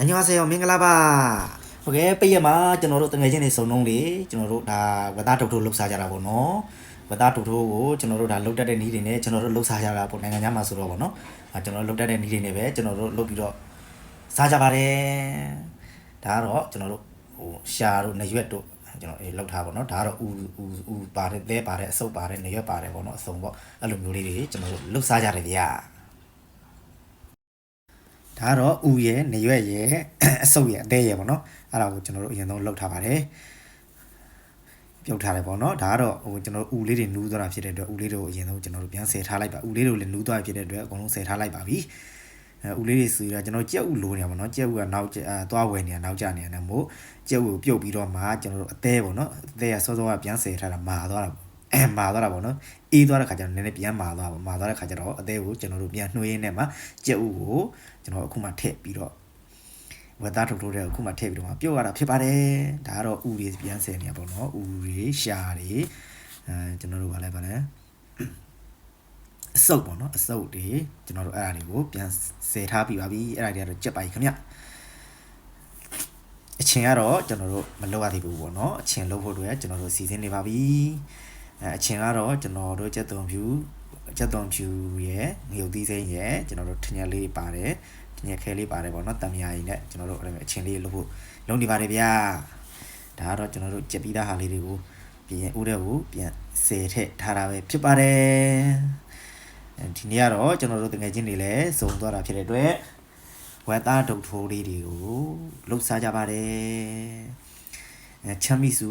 အညောဆေယောမင်္ဂလာပါဟုတ်ကဲ့ပိတ်ရမှာကျွန်တော်တို့တငယ်ချင်းတွေစုံလုံးလေကျွန်တော်တို့ဒါဝသားထုတ်ထုတ်လှုပ်ရှားကြတာပေါ့နော်ဝသားထုတ်ထုတ်ကိုကျွန်တော်တို့ဒါလှုပ်တတ်တဲ့နည်းတွေနဲ့ကျွန်တော်တို့လှုပ်ရှားကြတာပေါ့နိုင်ငံခြားမှာဆိုတော့ပေါ့နော်အဲကျွန်တော်တို့လှုပ်တတ်တဲ့နည်းတွေနဲ့ပဲကျွန်တော်တို့လှုပ်ပြီးတော့စားကြပါတယ်ဒါကတော့ကျွန်တော်တို့ဟိုရှာတို့နရွက်တို့ကျွန်တော်အေးလှုပ်ထားပါတော့ဒါကတော့ဥဥဥပါတယ်သဲပါတယ်အစုပ်ပါတယ်နရွက်ပါတယ်ပေါ့နော်အစုံပေါ့အဲ့လိုမျိုးလေးတွေကျွန်တော်တို့လှုပ်ရှားကြတယ်ဗျာ ဒါကတော့ဥရဲ့နေရွက်ရဲ့အဆုပ်ရဲ့အသေးရဲ့ပေါ့နော်အဲ့ဒါကိုကျွန်တော်တို့အရင်ဆုံးလှုပ်ထားပါတယ်ပြုတ်ထားတယ်ပေါ့နော်ဒါကတော့ဟိုကျွန်တော်တို့ဥလေးတွေနူးသွားတာဖြစ်တဲ့အတွက်ဥလေးတွေကိုအရင်ဆုံးကျွန်တော်တို့ပြန်ဆယ်ထားလိုက်ပါဥလေးတွေကိုလည်းနူးသွားဖြစ်တဲ့အတွက်အကုန်လုံးဆယ်ထားလိုက်ပါပြီအဲဥလေးတွေဆိုရကျွန်တော်ကြက်ဥလိုနေပါတော့ကြက်ဥကနောက်ကျအဲသွားဝယ်နေတာနောက်ကျနေတာနဲ့မို့ကြက်ဥကိုပြုတ်ပြီးတော့မှကျွန်တော်တို့အသေးပေါ့နော်အသေးကစောစောကပြန်ဆယ်ထားတာမာသွားတာ အဲမာသွားတာပေါ့နော်အေးသွားတဲ့ခါကျတော့နည်းနည်းပြန်မာသွားပါမာသွားတဲ့ခါကျတော့အသေးကိုကျွန်တော်တို့ပြန်နှွှေးရင်းနဲ့မှကြက်ဥကိုကျွန်တော်အခုမှထည့်ပြီးတော့ဝက်သားထုတ်ထုတ်တဲ့အခုမှထည့်ပြီးတော့မှပြုတ်ရတာဖြစ်ပါတယ်ဒါကတော့ဥတွေပြန်ဆယ်နေရပေါ့နော်ဥတွေရှာတွေအဲကျွန်တော်တို့ကလည်းဗာလဲအစုပ်ပေါ့နော်အစုပ်တွေကျွန်တော်တို့အဲ့ဒါတွေကိုပြန်ဆယ်ထားပြီးပါပြီအဲ့ဒါတွေကတော့ကြက်ပါပြီခင်ဗျအချင်းကတော့ကျွန်တော်တို့မလုပ်ရသေးဘူးပေါ့နော်အချင်းလုပ်ဖို့အတွက်ကျွန်တော်တို့စီစဉ်နေပါပြီ အဲအချင်းကတော့ကျွန်တော်တို့ကြက်သွန်ဖြူကြက်သွန်ဖြူရဲ့ငရုတ်သီးစိမ်းရဲ့ကျွန်တော်တို့ထညက်လေးပါတယ်ထညက်ခဲလေးပါတယ်ပေါ့နော်တံမြာကြီးနဲ့ကျွန်တော်တို့အဲ့လိုအချင်းလေးလုပ်ဖို့လုပ်နေပါတယ်ဗျာဒါကတော့ကျွန်တော်တို့ကြက်ပြီးသားဟာလေးတွေကိုပြင်ဦးတဲ့ကိုပြန်ဆယ်ထည့်ထားတာပဲဖြစ်ပါတယ်အဲဒီနေ့ကတော့ကျွန်တော်တို့တကယ်ချင်းတွေလည်းစုံသွားတာဖြစ်တဲ့အတွက်ဝက်သားဒုတ်ထိုးလေးတွေကိုလှုပ်ရှားကြပါတယ်အဲ ချမ်းမီစု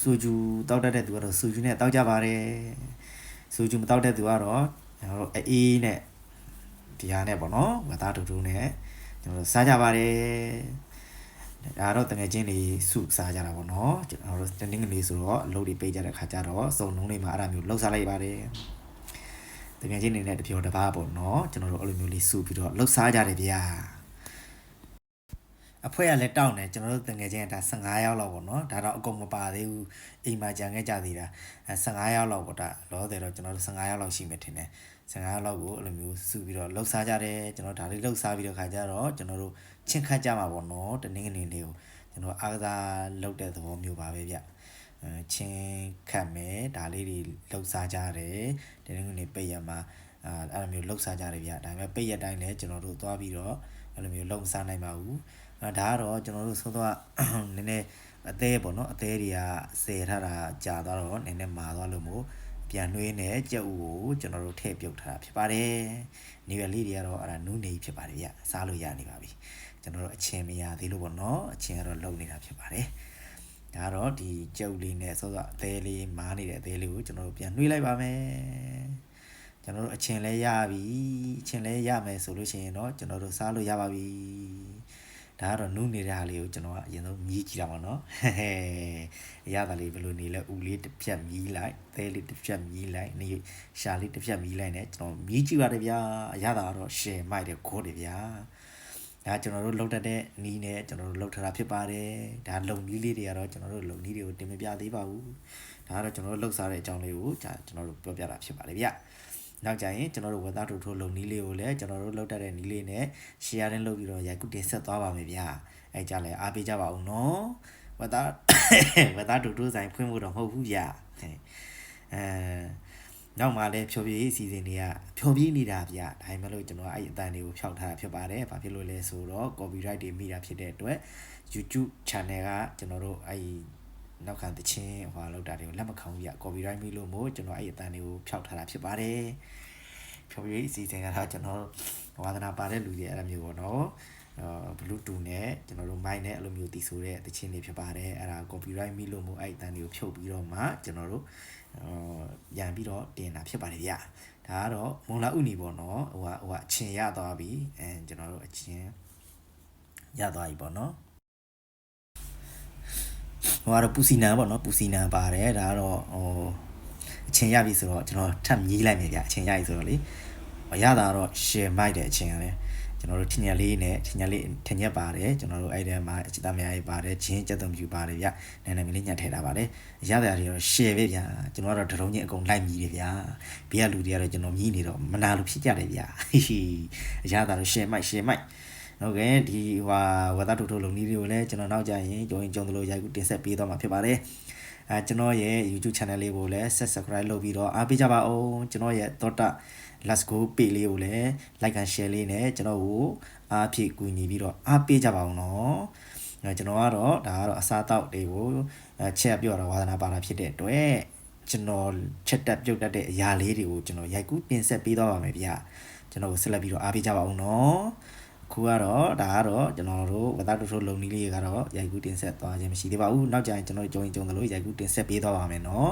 စူဂျူတောက်တတ်တဲ့သူကတော့စူဂျူနဲ့တောက်ကြပါတယ်စူဂျူမတောက်တဲ့သူကတော့ကျွန်တော်တို့အေးနဲ့ဒီဟာနဲ့ပေါ့နော်ဝက်သားဒုတ်ထိုးနဲ့ကျွန်တော်တို့စားကြပါတယ်ဒါတော့တငယ်ချင်းတွေစုစားကြတာပေါ့နော်ကျွန်တော်တို့တင်းတင်းကလေးဆိုတော့အလုပ်တွေပေးကြတဲ့ခါကျတော့စုံလုံးလေးမှာအဲ့ဒါမျိုးလှုပ်စားလိုက်ပါတယ်တကယ်ချင်းနေနဲ့တပြောတပါးပေါ့နော်ကျွန်တော်တို့အဲ့လိုမျိုးလေးစုပြီးတော့လှုပ်စားကြတယ်ဗျာ အဖွဲကလည်းတောင်းတယ်ကျွန်တော်တို့တငယ်ချင်းကဒါ15ရောက်လောက်ပေါ့နော်ဒါတော့အကုန်မပါသေးဘူးအိမ်မှာကြံခဲ့ကြသေးတာအဲ15ရောက်လောက်ပေါ့ဒါလောတယ်တော့ကျွန်တော်တို့15ရောက်လောက်ရှိမှထင်တယ်15ရောက်လောက်ကိုအဲ့လိုမျိုးစုပြီးတော့လှုပ်စားကြတယ်ကျွန်တော်ဒါလေးလှုပ်စားပြီးတော့ခါကြတော့ကျွန်တော်တို့ချင်းခတ်ကြမှာပေါ့နော်တနင်္ဂနွေနေ့ကိုကျွန်တော်အားကစားလုပ်တဲ့သဘောမျိုးပါပဲဗျအဲချင်းခတ်မယ်ဒါလေးတွေလှုပ်စားကြတယ်တနင်္ဂနွေနေ့ပိတ်ရမှာ အာအဲ့လိုမျိုးလှုပ်စားကြတယ်ဗျဒါပေမဲ့ပိတ်ရတိုင်းလည်းကျွန်တော်တို့သွားပြီးတော့အဲ့လိုမျိုးလှုပ်စားနိုင်ပါဘူးအဲဒါကတော့ကျွန်တော်တို့သုံးတော့နည်းနည်းအသေးပေါ့နော်အသေးတွေကဆယ်ထားတာကြာသွားတော့နည်းနည်းမာသွားလို့မို့ပြန်နှွေးနဲ့ကြက်ဥကိုကျွန်တော်တို့ထည့်ပြုတ်ထားတာဖြစ်ပါတယ်။နေရလေးတွေကတော့အဲ့ဒါနူးနေဖြစ်ပါတယ်ဗျ။စားလို့ရနေပါပြီ။ကျွန်တော်တို့အချင်းမရသေးလို့ပေါ့နော်။အချင်းကတော့လုံနေတာဖြစ်ပါတယ်။ဒါကတော့ဒီကြက်ဥလေးနဲ့စောစောအသေးလေးမားနေတဲ့အသေးလေးကိုကျွန်တော်တို့ပြန်နှွေးလိုက်ပါမယ်။ ကျွန်တော်တို့အချင်းလဲရပြီ။အချင်းလဲရမယ်ဆိုလို့ရှိရင်တော့ကျွန်တော်တို့စားလို့ရပါပြီ။ဒါကတော့နူးနေတဲ့ဟာလေးကိုကျွန်တော်ကအရင်ဆုံးမြည်ကြည့်တာပါနော်ဟဲဟဲအရသာလေးဘယ်လိုနေလဲဦးလေးတစ်ဖြတ်မြည်လိုက်သဲလေးတစ်ဖြတ်မြည်လိုက်နေရှာလေးတစ်ဖြတ်မြည်လိုက်နဲ့ကျွန်တော်မြည်ကြည့်ပါတယ်ဗျာအရသာကတော့ share မိုက်တယ်ခေါ်တယ်ဗျာဒါကျွန်တော်တို့လောက်တတ်တဲ့နီးနဲ့ကျွန်တော်တို့လောက်ထတာဖြစ်ပါတယ်ဒါလုံနီးလေးတွေကတော့ကျွန်တော်တို့လုံနီးတွေကိုတင်မပြသေးပါဘူးဒါကတော့ကျွန်တော်တို့လောက်စားတဲ့အကြောင်းလေးကိုကျွန်တော်တို့ပြောပြတာဖြစ်ပါတယ်ဗျာ နောက်ကြရင်ကျွန်တော်တို့ဝက်သားထိုးထိုးလုံနီးလေးကိုလည်းကျွန်တော်တို့လောက်တတ်တဲ့နီးလေးနဲ့ sharing လုပ်ပြီးတော့ရိုက်ကူတင်ဆက်သွားပါမယ်ဗျာအဲကြလည်းအားပေးကြပါဦးနော်ဝက်သားဝက်သားထိုးထိုးဆိုင်ဖွင့်ဖို့တော့မဟုတ်ဘူးဗျာအဲနောက်မှလည်းဖြောပြေးအစီအစဉ်တွေကဖြောပြေးနေတာဗျာဒါပေမဲ့လို့ကျွန်တော်အဲ့အတန်တွေကိုဖျောက်ထားတာဖြစ်ပါတယ်ဘာဖြစ်လို့လဲဆိုတော့ copyright တွေမိတာဖြစ်တဲ့အတွက် YouTube channel ကကျွန်တော်တို့အဲ့ နောက်ခံတချင်းဟွာလောက်တာတွေကိုလက်မခံဘူးဗျ copyright မိလို့မို့ကျွန်တော်အဲ့အတန်တွေကိုဖျောက်ထားတာဖြစ်ပါတယ်ဖြောပြေးအစီအစဉ်ကတော့ကျွန်တော်ဝါသနာပါတဲ့လူတွေအဲ့လိုမျိုးပေါ့နော်အာဘလူးတူနဲ့ကျွန်တော်တို့မိုင်းနဲ့အဲ့လိုမျိုးတည်ဆိုတဲ့တခြင်းတွေဖြစ်ပါတယ်အဲ့ဒါ copyright မိလို့မို့အဲ့အတန်တွေကိုဖြုတ်ပြီးတော့မှကျွန်တော်တို့အာရန်ပြီးတော့တင်တာဖြစ်ပါတယ်ဗျာဒါကတော့မွန်လာဥနီပေါ့နော်ဟိုကဟိုကအချင်းရသွားပြီအဲကျွန်တော်တို့အချင်းရသွားပြီပေါ့နော် ဟိုကတော့ပူစီနံပေါ့နော်ပူစီနံပါတယ်ဒါကတော့ဟိုအချင်းရပြီဆိုတော့ကျွန်တော်ထပ်မြည်လိုက်မယ်ဗျာအချင်းရပြီဆိုတော့လေရတာတော့ share မိုက်တဲ့အချင်းရတယ်ကျွန်တော်တို့ထင်ရလေးနဲ့ထင်ရလေးထင်ရက်ပါတယ်ကျွန်တော်တို့အဲ့ထဲမှာအချစ်သားများရေးပါတယ်ဂျင်းကြက်သွန်ပြူပါတယ်ဗျနာနေမလေးညက်ထည့်ထားပါတယ်ရတဲ့အရာတွေတော့ share ပဲဗျာကျွန်တော်ကတော့တရုံချင်းအကုန်လိုက်မြည်တယ်ဗျာဘေးကလူတွေကတော့ကျွန်တော်မြည်နေတော့မနာလို့ဖြစ်ကြတယ်ဗျာဟီဟီအရာတာတော့ share မိုက် share မိုက် ဟုတ်ကဲ့ဒီဟိုဝက်သားထိုးထိုးလုံနည်းတွေကိုလည်းကျွန်တော်နောက်ကြရင်ကြုံရင်ကြုံသလိုရိုက်ကူးတင်ဆက်ပေးသွားမှာဖြစ်ပါတယ်အဲကျွန်တော်ရဲ့ YouTube channel လေးကိုလည်း subscribe လုပ်ပြီးတော့အားပေးကြပါဦးကျွန်တော်ရဲ့ Dota Let's Go page လေးကိုလည်း like and share လေးနဲ့ကျွန်တော်ကိုအားဖြည့်ကူညီပြီးတော့အားပေးကြပါဦးနော်အဲကျွန်တော်ကတော့ဒါကတော့အစားအသောက်တွေကိုအဲချက်ပြောတာဝါသနာပါတာဖြစ်တဲ့အတွက်ကျွန်တော်ချက်တက်ပြုတ်တတ်တဲ့အရာလေးတွေကိုကျွန်တော်ရိုက်ကူးတင်ဆက်ပေးသွားပါမယ်ဗျာကျွန်တော်ကိုဆက်လက်ပြီးတော့အားပေးကြပါဦးနော်အ ခုကတော့ဒါကတော့ကျွန်တော်တို့ဝသားတူထိုးလုံနည်းလေးကတော့ရိုက်ကူးတင်ဆက်သွားခြင်းမရှိသေးပါဘူးနောက်ကြရင်ကျွန်တော်ကြုံရင်ကြုံသလိုရိုက်ကူးတင်ဆက်ပေးသွားပါမယ်နော်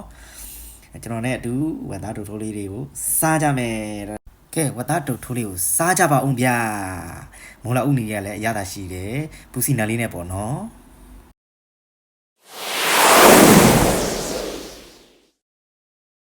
အဲကျွန်တော်နဲ့အတူဝသားတူထိုးလေးတွေကိုစားကြမယ်ကဲဝသားတူထိုးလေးကိုစားကြပါဦးဗျာမိုးလာဥနီရလည်းအရသာရှိတယ်ပူစီနာလေးနဲ့ပေါ့နော်